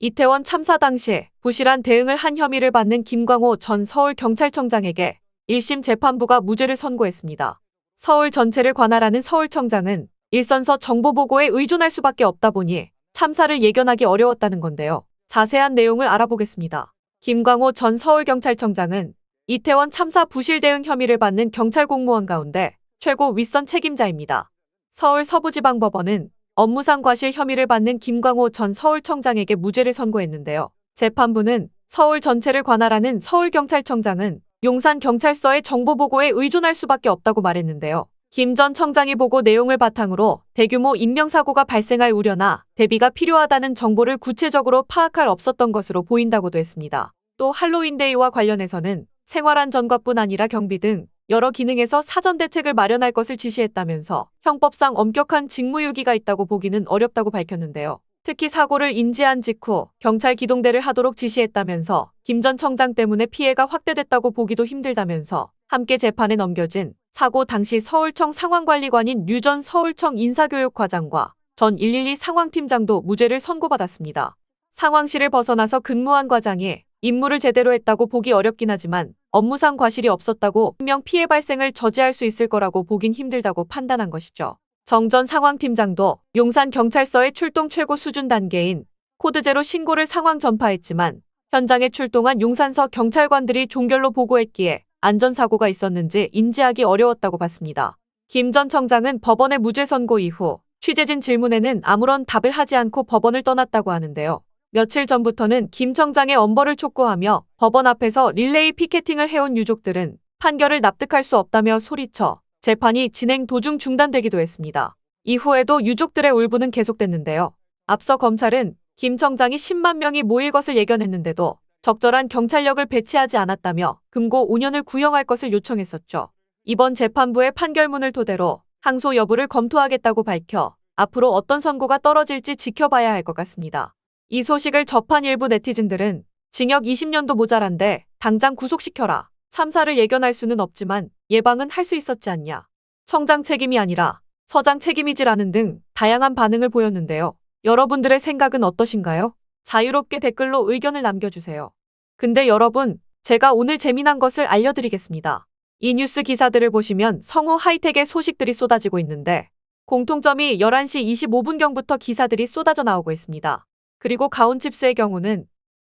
이태원 참사 당시 부실한 대응을 한 혐의를 받는 김광호 전 서울경찰청장에게 1심 재판부가 무죄를 선고했습니다. 서울 전체를 관할하는 서울청장은 일선서 정보보고에 의존할 수밖에 없다 보니 참사를 예견하기 어려웠다는 건데요. 자세한 내용을 알아보겠습니다. 김광호 전 서울경찰청장은 이태원 참사 부실 대응 혐의를 받는 경찰 공무원 가운데 최고 윗선 책임자입니다. 서울 서부지방법원은 업무상 과실 혐의를 받는 김광호 전 서울청장에게 무죄를 선고했는데요. 재판부는 서울 전체를 관할하는 서울경찰청장은 용산경찰서의 정보보고에 의존할 수밖에 없다고 말했는데요. 김 전 청장이 보고 내용을 바탕으로 대규모 인명사고가 발생할 우려나 대비가 필요하다는 정보를 구체적으로 파악할 없었던 것으로 보인다고도 했습니다. 또 할로윈데이와 관련해서는 생활안전과뿐 아니라 경비 등 여러 기능에서 사전 대책을 마련할 것을 지시했다면서 형법상 엄격한 직무유기가 있다고 보기는 어렵다고 밝혔는데요. 특히 사고를 인지한 직후 경찰 기동대를 하도록 지시했다면서 김 전 청장 때문에 피해가 확대됐다고 보기도 힘들다면서 함께 재판에 넘겨진 사고 당시 서울청 상황관리관인 류전 서울청 인사교육과장과 전 112 상황팀장도 무죄를 선고받았습니다. 상황실을 벗어나서 근무한 과장이 임무를 제대로 했다고 보기 어렵긴 하지만 업무상 과실이 없었다고 분명 피해 발생을 저지할 수 있을 거라고 보긴 힘들다고 판단한 것이죠. 정전 상황팀장도 용산 경찰서의 출동 최고 수준 단계인 코드 제로 신고를 상황 전파했지만 현장에 출동한 용산서 경찰관들이 종결로 보고했기에 안전사고가 있었는지 인지하기 어려웠다고 봤습니다. 김 전 청장은 법원의 무죄 선고 이후 취재진 질문에는 아무런 답을 하지 않고 법원을 떠났다고 하는데요. 며칠 전부터는 김 청장의 엄벌을 촉구하며 법원 앞에서 릴레이 피켓팅을 해온 유족들은 판결을 납득할 수 없다며 소리쳐 재판이 진행 도중 중단되기도 했습니다. 이후에도 유족들의 울분은 계속됐는데요. 앞서 검찰은 김 청장이 10만 명이 모일 것을 예견했는데도 적절한 경찰력을 배치하지 않았다며 금고 5년을 구형할 것을 요청했었죠. 이번 재판부의 판결문을 토대로 항소 여부를 검토하겠다고 밝혀 앞으로 어떤 선고가 떨어질지 지켜봐야 할 것 같습니다. 이 소식을 접한 일부 네티즌들은 징역 20년도 모자란데 당장 구속시켜라. 참사를 예견할 수는 없지만 예방은 할 수 있었지 않냐. 청장 책임이 아니라 서장 책임이지라는 등 다양한 반응을 보였는데요. 여러분들의 생각은 어떠신가요? 자유롭게 댓글로 의견을 남겨주세요. 근데 여러분, 제가 오늘 재미난 것을 알려드리겠습니다. 이 뉴스 기사들을 보시면 성우 하이텍의 소식들이 쏟아지고 있는데 공통점이 11시 25분경부터 기사들이 쏟아져 나오고 있습니다. 그리고 가온칩스의 경우는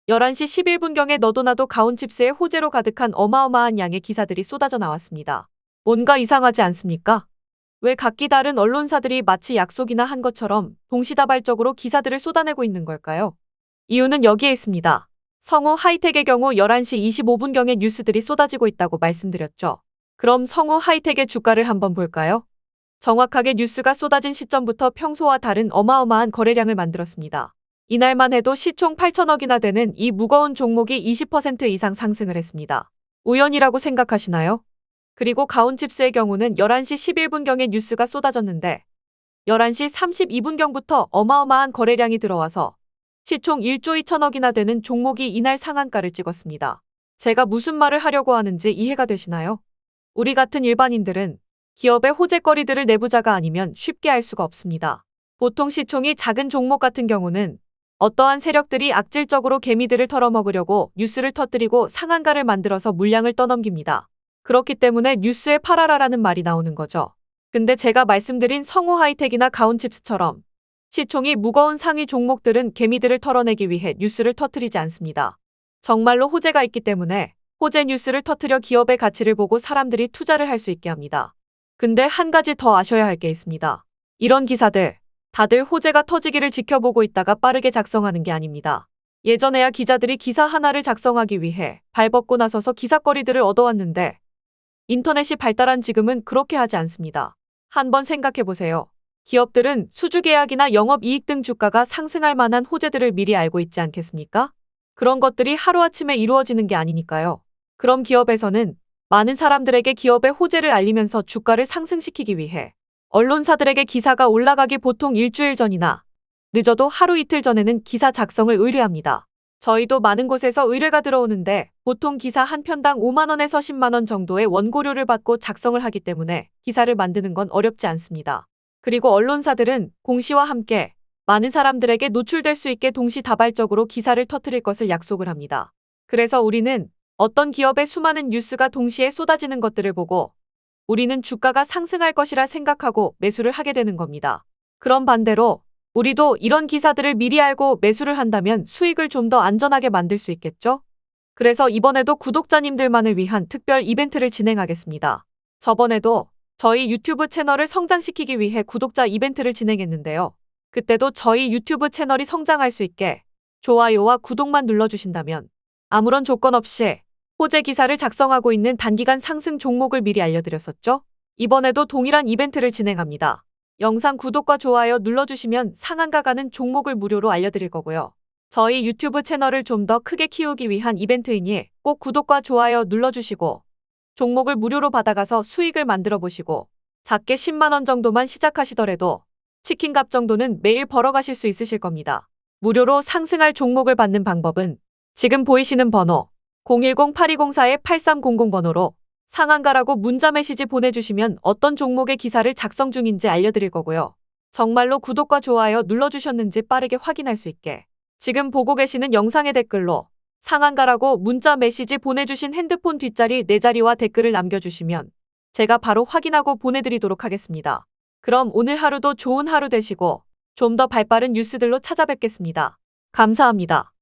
11시 11분경에 너도 나도 가온칩스의 호재로 가득한 어마어마한 양의 기사들이 쏟아져 나왔습니다. 뭔가 이상하지 않습니까? 왜 각기 다른 언론사들이 마치 약속이나 한 것처럼 동시다발적으로 기사들을 쏟아내고 있는 걸까요? 이유는 여기에 있습니다. 성우 하이텍의 경우 11시 25분경에 뉴스들이 쏟아지고 있다고 말씀드렸죠. 그럼 성우 하이텍의 주가를 한번 볼까요? 정확하게 뉴스가 쏟아진 시점부터 평소와 다른 어마어마한 거래량을 만들었습니다. 이날만 해도 시총 8천억이나 되는 이 무거운 종목이 20% 이상 상승을 했습니다. 우연이라고 생각하시나요? 그리고 가온칩스의 경우는 11시 11분경에 뉴스가 쏟아졌는데 11시 32분경부터 어마어마한 거래량이 들어와서 시총 1조 2천억이나 되는 종목이 이날 상한가를 찍었습니다. 제가 무슨 말을 하려고 하는지 이해가 되시나요? 우리 같은 일반인들은 기업의 호재거리들을 내부자가 아니면 쉽게 알 수가 없습니다. 보통 시총이 작은 종목 같은 경우는 어떠한 세력들이 악질적으로 개미들을 털어먹으려고 뉴스를 터뜨리고 상한가를 만들어서 물량을 떠넘깁니다. 그렇기 때문에 뉴스에 팔아라라는 말이 나오는 거죠. 근데 제가 말씀드린 성우 하이텍이나 가온칩스처럼 시총이 무거운 상위 종목들은 개미들을 털어내기 위해 뉴스를 터뜨리지 않습니다. 정말로 호재가 있기 때문에 호재 뉴스를 터뜨려 기업의 가치를 보고 사람들이 투자를 할 수 있게 합니다. 근데 한 가지 더 아셔야 할 게 있습니다. 이런 기사들, 다들 호재가 터지기를 지켜보고 있다가 빠르게 작성하는 게 아닙니다. 예전에야 기자들이 기사 하나를 작성하기 위해 발벗고 나서서 기사거리들을 얻어왔는데 인터넷이 발달한 지금은 그렇게 하지 않습니다. 한번 생각해 보세요. 기업들은 수주계약이나 영업이익 등 주가가 상승할 만한 호재들을 미리 알고 있지 않겠습니까? 그런 것들이 하루아침에 이루어지는 게 아니니까요. 그럼 기업에서는 많은 사람들에게 기업의 호재를 알리면서 주가를 상승시키기 위해 언론사들에게 기사가 올라가기 보통 일주일 전이나 늦어도 하루 이틀 전에는 기사 작성을 의뢰합니다. 저희도 많은 곳에서 의뢰가 들어오는데 보통 기사 한 편당 5만원에서 10만원 정도의 원고료를 받고 작성을 하기 때문에 기사를 만드는 건 어렵지 않습니다. 그리고 언론사들은 공시와 함께 많은 사람들에게 노출될 수 있게 동시다발적으로 기사를 터뜨릴 것을 약속을 합니다. 그래서 우리는 어떤 기업의 수많은 뉴스가 동시에 쏟아지는 것들을 보고 우리는 주가가 상승할 것이라 생각하고 매수를 하게 되는 겁니다. 그런 반대로 우리도 이런 기사들을 미리 알고 매수를 한다면 수익을 좀 더 안전하게 만들 수 있겠죠? 그래서 이번에도 구독자님들만을 위한 특별 이벤트를 진행하겠습니다. 저번에도 저희 유튜브 채널을 성장시키기 위해 구독자 이벤트를 진행했는데요. 그때도 저희 유튜브 채널이 성장할 수 있게 좋아요와 구독만 눌러주신다면 아무런 조건 없이 호재 기사를 작성하고 있는 단기간 상승 종목을 미리 알려드렸었죠? 이번에도 동일한 이벤트를 진행합니다. 영상 구독과 좋아요 눌러주시면 상한가 가는 종목을 무료로 알려드릴 거고요. 저희 유튜브 채널을 좀 더 크게 키우기 위한 이벤트이니 꼭 구독과 좋아요 눌러주시고 종목을 무료로 받아가서 수익을 만들어 보시고 작게 10만원 정도만 시작하시더라도 치킨값 정도는 매일 벌어가실 수 있으실 겁니다. 무료로 상승할 종목을 받는 방법은 지금 보이시는 번호 010-8204-8300 번호로 상한가라고 문자 메시지 보내주시면 어떤 종목의 기사를 작성 중인지 알려드릴 거고요. 정말로 구독과 좋아요 눌러주셨는지 빠르게 확인할 수 있게 지금 보고 계시는 영상의 댓글로 상한가라고 문자 메시지 보내주신 핸드폰 뒷자리 네 자리와 댓글을 남겨주시면 제가 바로 확인하고 보내드리도록 하겠습니다. 그럼 오늘 하루도 좋은 하루 되시고 좀 더 발빠른 뉴스들로 찾아뵙겠습니다. 감사합니다.